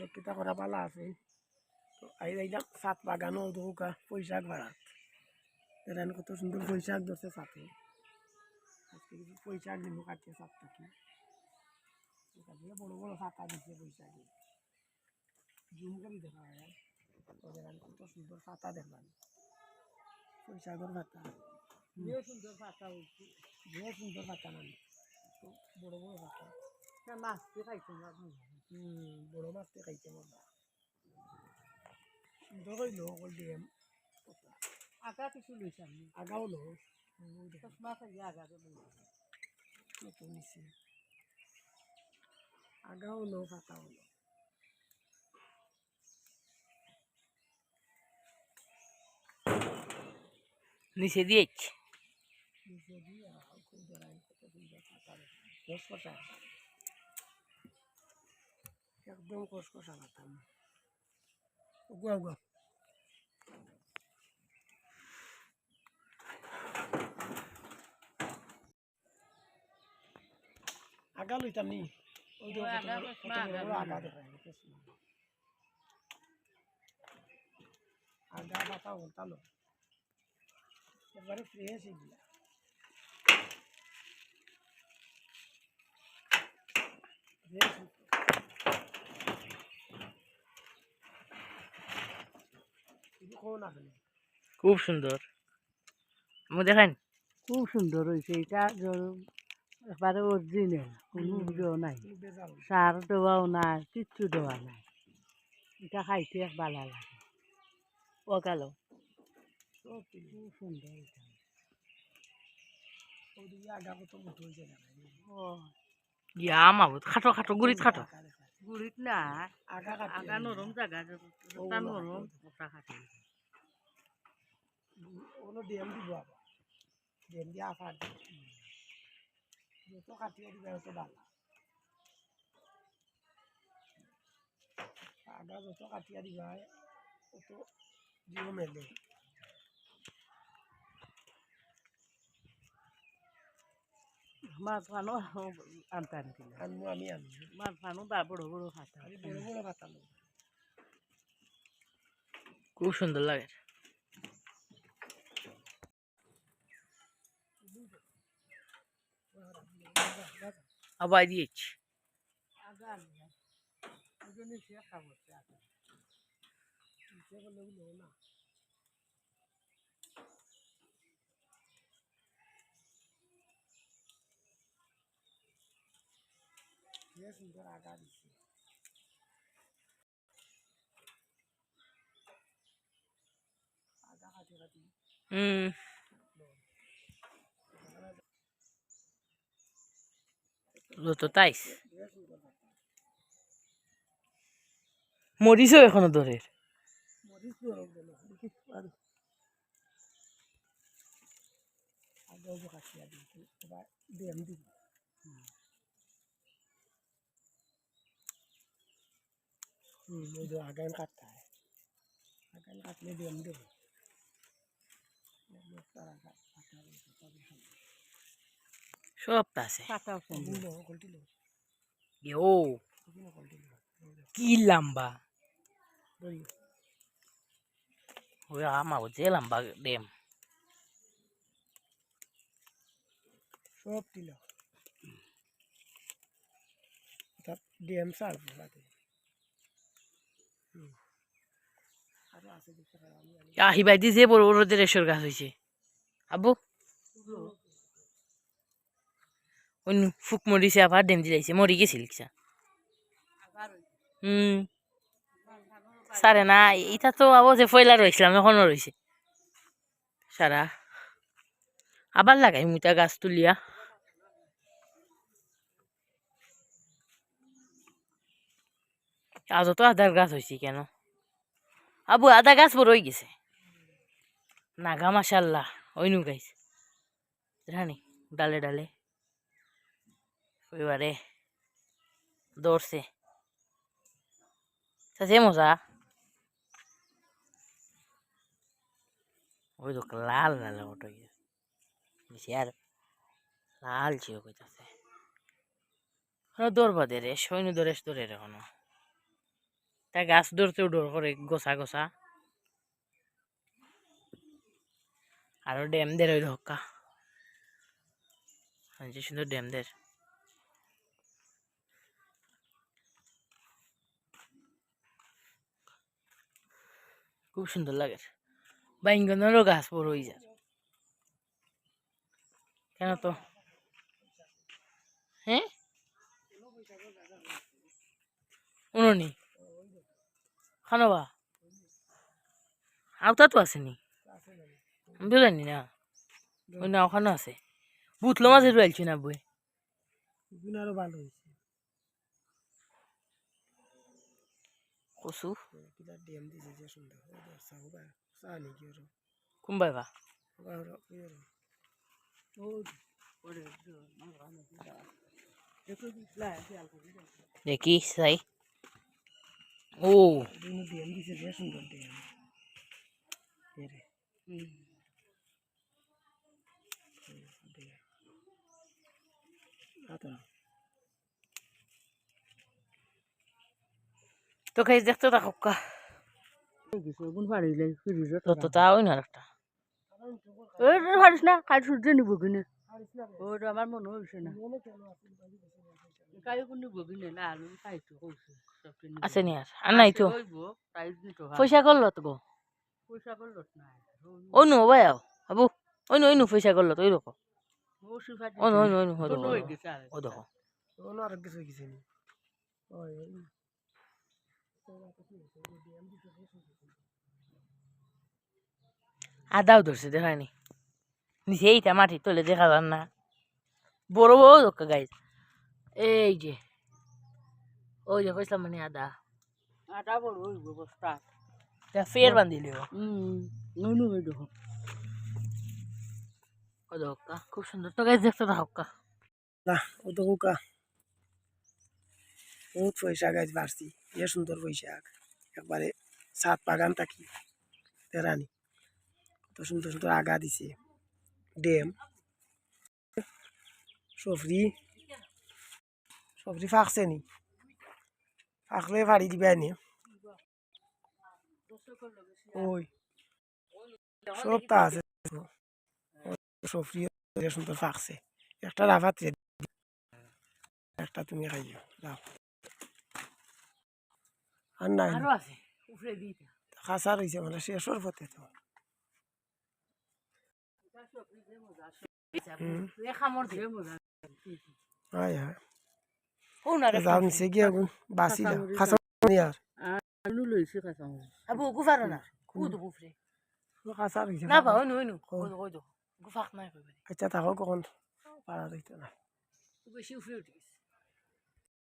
দর্শক কিতা করা পালা আছে। তো আই যাইলাম সাত বাগানও দৌকা পৈশাক ভাড়াত। এরান কত সুন্দর পৈশাক ধরছে সাথে আজকে কিছু পৈশাক দিব কাটছে সাত টাকি কাটিয়ে বড় বড় ফাতা দিচ্ছে পৈশাকে জুম করে দেখা হয় ওদের আমি কত সুন্দর ফাতা দেখলাম পৈশাকর ফাতা যে সুন্দর পাতা হয়েছে যে সুন্দর ফাতা নাম তো বড় বড় ফাতা সে মাছ দিয়ে খাইছে না বড় মাছতে খাইছে মজা। সুন্দর হইল অকল দিয়ে আগা কিছু লইছে আমি আগাও লো চশমা খাইয়ে আগা নতুন নিচে আগাও লো ফাতা হলো। নিচে দিয়েছি নিচে দিয়ে খুব ধরাই কত সুন্দর ফাতা কসকসা একদম কসকসা ফাতাম উগুয়া উগুয়া আগা লইতাম নি ওই তো ওই কত আগা বড়- কসমা কত বড় আগা বড় আগা লইলাম। দেখায় কসমা। আগা পাতা উল্টালো এবারে ফ্রেশ এগুলা ফ্রেশ খুব সুন্দর। আমি দেখান। খুব সুন্দর হয়েছে। এটা একেবারে অরিজিনাল কোনো দেওয়া নাই। সার দেওয়াও নাই কিচ্ছু দেওয়া নাই। এটা খাইতে ভালো লাগে। ও গেল। খুব সুন্দর এটা। ইয়া মাবুত খাটো খাটো গুড়িত খাটো। গুড়িত না আগা আগা নরম জায়গা নরম খাটি। ওগুলো ডিএম দিব আবার ডিএম দিয়ে আফার যত কাটিয়ে দিবে তত ভালো। আগা যত কাটিয়ে দিবা তত জিও মেলে। মাছ ফানো আনতে আনছিল আনব আমি আনব মাছ ফানো বা বড় বড় খাতা বড় বড় কাটালো খুব সুন্দর লাগে। আবার দিয়েছি। সুন্দর আগা দিচ্ছে আগা কাটি কাটি হুম তো তাইস যে সুন্দর কাটা মরিসও এখনও ধরে মরিচ নরম যেন দেখি আর আগেও যে কাটিয়া দিয়েছি এবার ডিএম দিব হুম ওই যে আগান কাটতে হয় আগান কাটলে ডিএম দেবো তারা কাটা রয়েছে তবে সব আছে। ও কি লম্বা। ওই আমার যে লম্বা ডেম সব আমি আমি আহিবাই দি যে বড় বড় দেড়শোর গাছ হয়েছে আবু অন্য ফুক মরিছে আবার ডেম দিলাইছে মরি গেছিল হুম সারে না এটা তো আবো যে ফয়লা রয়েছিলাম এখনও রয়েছে সারা আবার লাগাই মুটা গাছ তুলিয়া। আজ তো আদার গাছ হয়েছে কেন? আবু আদা গাছ বড় হয়ে গেছে। নাগা মাসাল্লাহ ওই নু গাইছে। জানি ডালে ডালে। এবারে দৌড়ছে সাথে মজা ওই তো লাল লাল ওটা বেশি আর লাল ছিল কইতাছে দৌড়বা দে রে সৈন্য দৌড়েস দৌড়ে রে এখনও তা গাছ ধরতেও ডর করে গোসা গোসা আরও ড্যাম দের ওই ধক্কা সুন্দর ড্যাম খুব সুন্দর লাগে। বাইঙ্গনেরও গাছ বড় হয়ে যায়। কেন তো? হ্যাঁ? উনি খানবা আওতা তো আসেনি আমি তো জানি না। ওই না ওখানে আছে। বুতলো মাঝে রয়েছি না বই। আরও ভালো হয়েছে। কচু কিলা ড্যাম দিছে যে সুন্দর চাও বা চা নাকি ওর কোনবাই বা দেখি চাই ও ড্যাম দিছে যে সুন্দর ড্যাম এরে আতা তো খাই দেখতে থাকুক কা। তো তো তা ওই না একটা। ওই পারিস না কাল সূর্য নিব কিনে। ওটা আমার মনে হয়েছে না। আছে নি আর? আর নাই তো। পয়সা করল তো গো? পয়সা করল না। ভাই আও আবু ওই নু ওই নু পয়সা করল তো ওই রকম ও নু ওই নু হয়ে দেখো। ওই দেখো আর কিছু কিছু নি। ওই ওই আদাও ধরছে দেখায়নি। নিচে এইটা মাটি তোলে দেখা যান না। বড় বড় দোকা গাই এই যে ওই যে কইসলাম মানে আদা। আটা বড় হইব বস্তা ফের বান্ধিলি ও হুম নুনু হই দেখো ও দোকা খুব সুন্দর। তো গাছ দেখতে থাকা না ও তো বহুত পয়সা গাছ বাড়ছি এ সুন্দর বৈশাখ একবারে সাত বাগান থাকি তেরানি কত সুন্দর সুন্দর আগা দিছে ড্যাম সফরি সফরি ফাঁকছে নি ফাঁকলে ফাড়ি দিবে নি ওই সবটা আছে সফরি সুন্দর ফাঁকছে একটা রাফাত একটা তুমি খাইও দাও আর নাই আরও আছে উপরে খাসা মানে শেষর পথে তো খামর হয় যাও নিচে গিয়ে আগুন খাসা আর নুনু লইছে কাঁচা আবু গুফারো না তো উপরে খাসা না বা ওই নু ওই নু ওই ওই তো গুফাক নাই কইবে আচ্ছা তাহলে কখন পারা দিতে না বেশি উপরে উঠে